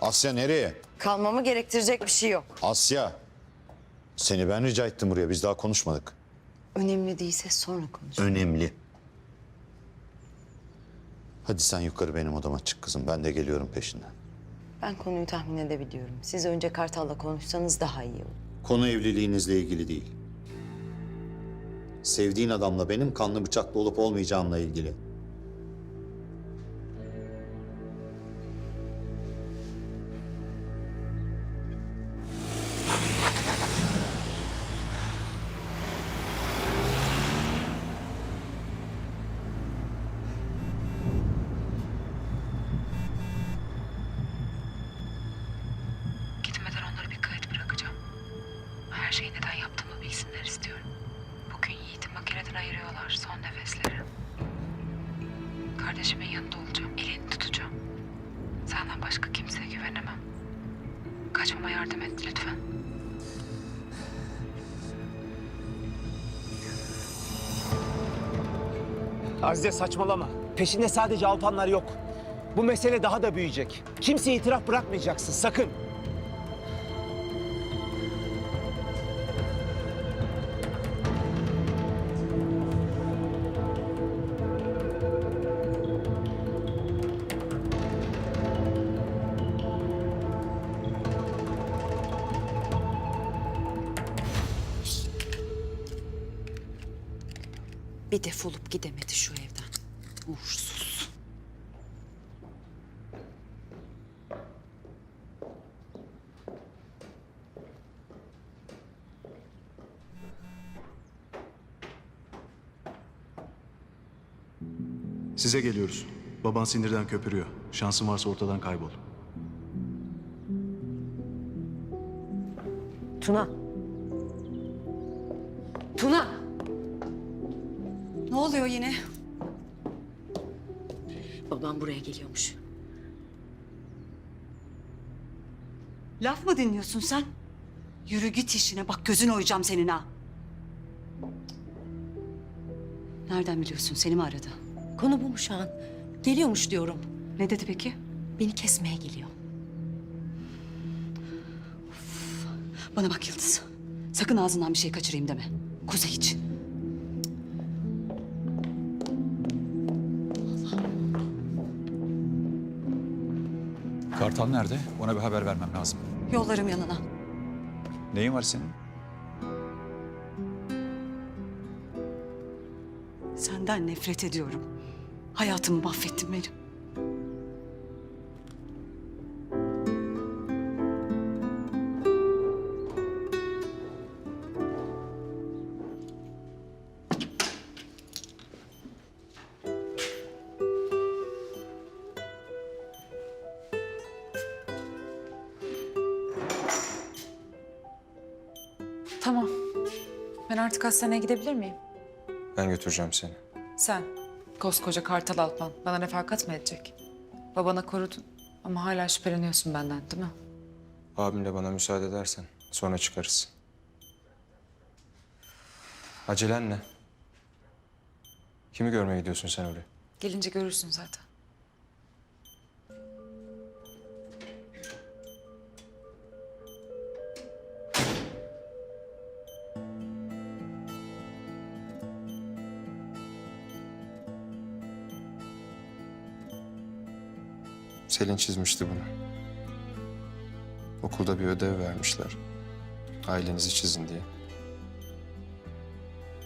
Asya nereye? Kalmamı gerektirecek bir şey yok. Asya. Seni ben rica ettim buraya. Biz daha konuşmadık. Önemli değilse sonra konuş. Önemli. Hadi sen yukarı benim odama çık kızım. Ben de geliyorum peşinden. Ben konuyu tahmin edebiliyorum. Siz önce Kartal'la konuşsanız daha iyi olur. Konu evliliğinizle ilgili değil. Sevdiğin adamla benim kanlı bıçaklı olup olmayacağımla ilgili. Kardeşimin yanında olacağım, elini tutacağım. Senden başka kimseye güvenemem. Kaçmama yardım et lütfen. Azize saçmalama. Peşinde sadece Alpanlar yok. Bu mesele daha da büyüyecek. Kimseye itiraf bırakmayacaksın sakın. Bir defolup gidemedi şu evden. Uğursuz. Size geliyoruz. Baban sinirden köpürüyor. Şansın varsa ortadan kaybol. Tuna. Tuna. Ne oluyor yine? Babam buraya geliyormuş. Laf mı dinliyorsun sen? Yürü git işine bak gözün oyacağım senin ha. Nereden biliyorsun seni mi aradı? Konu bu mu şu an? Geliyormuş diyorum. Ne dedi peki? Beni kesmeye geliyor. Bana bak Yıldız. Sakın ağzından bir şey kaçırayım deme. Kuzey için. Kartal nerede? Ona bir haber vermem lazım. Yollarım yanına. Neyin var senin? Senden nefret ediyorum. Hayatımı mahvettin benim. Tamam. Ben artık hastaneye gidebilir miyim? Ben götüreceğim seni. Sen, koskoca Kartal Alpan, bana refakat mı edecek? Babana korudun ama hala şüpheleniyorsun benden değil mi? Abimle bana müsaade edersen sonra çıkarız. Acelen ne? Kimi görmeye gidiyorsun sen oraya? Gelince görürsün zaten. Selin çizmişti bunu. Okulda bir ödev vermişler. Ailenizi çizin diye.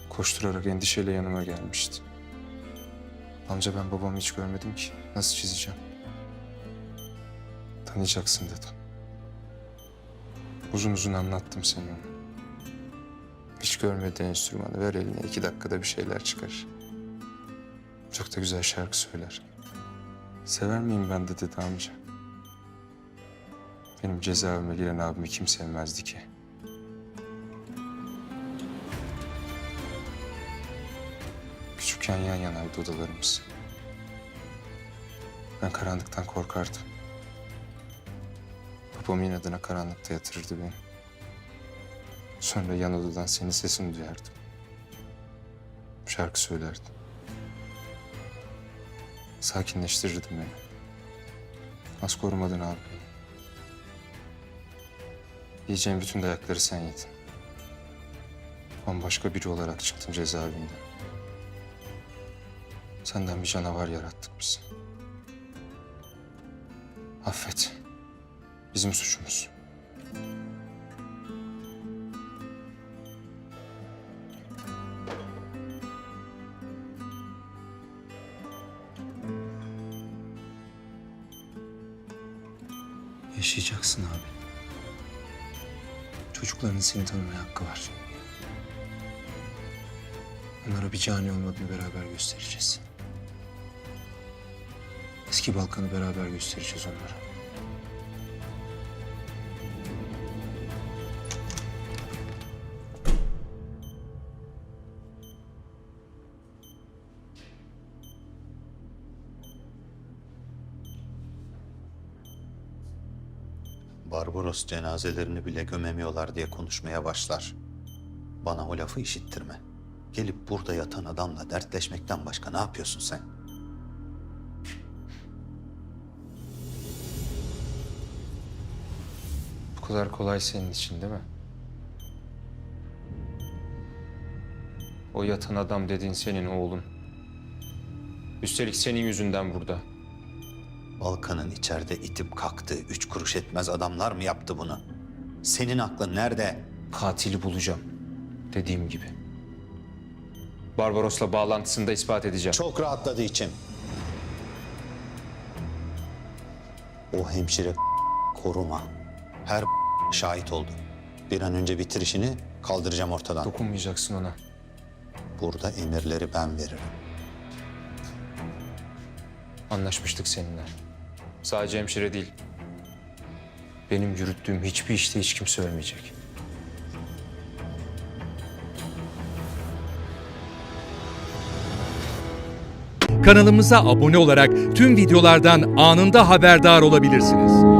Koşturarak endişeyle yanıma gelmişti. Amca ben babamı hiç görmedim ki. Nasıl çizeceğim? Tanıyacaksın dedim. Uzun uzun anlattım seni ona. Hiç görmediği enstrümanı ver eline iki dakikada bir şeyler çıkar. Çok da güzel şarkı söyler. Sever miyim ben de dedi amca. Benim cezaevime giren abimi kim sevmezdi ki? Küçükken yan yanaydı odalarımız. Ben karanlıktan korkardım. Babam inadına karanlıkta yatırırdı beni. Sonra yan odadan senin sesini duyardım. Şarkı söylerdim sakinleştirirdim beni. Az korumadın abi. Yiyeceğim bütün dayakları sen yedin. Bambaşka biri olarak çıktım cezaevinden. Senden bir canavar yarattık biz. Affet. Bizim suçumuz. Yaşayacaksın abi. Çocukların seni tanımaya hakkı var. Onlara bir cani olmadığını beraber göstereceğiz. Eski Balkan'ı beraber göstereceğiz onlara. Barbaros cenazelerini bile gömemiyorlar diye konuşmaya başlar. Bana o lafı işittirme. Gelip burada yatan adamla dertleşmekten başka ne yapıyorsun sen? Bu kadar kolay senin için değil mi? O yatan adam dediğin senin oğlun. Üstelik senin yüzünden burada. Balkan'ın içeride itip kalktığı üç kuruş etmez adamlar mı yaptı bunu? Senin aklın nerede? Katili bulacağım. Dediğim gibi. Barbaros'la bağlantısını da ispat edeceğim. Çok rahatladı içim. O hemşire koruma. Her şahit oldu. Bir an önce bitir işini kaldıracağım ortadan. Dokunmayacaksın ona. Burada emirleri ben veririm. Anlaşmıştık seninle. Sadece hemşire değil. Benim yürüttüğüm hiçbir işte hiç kimse ölmeyecek. Kanalımıza abone olarak tüm videolardan anında haberdar olabilirsiniz.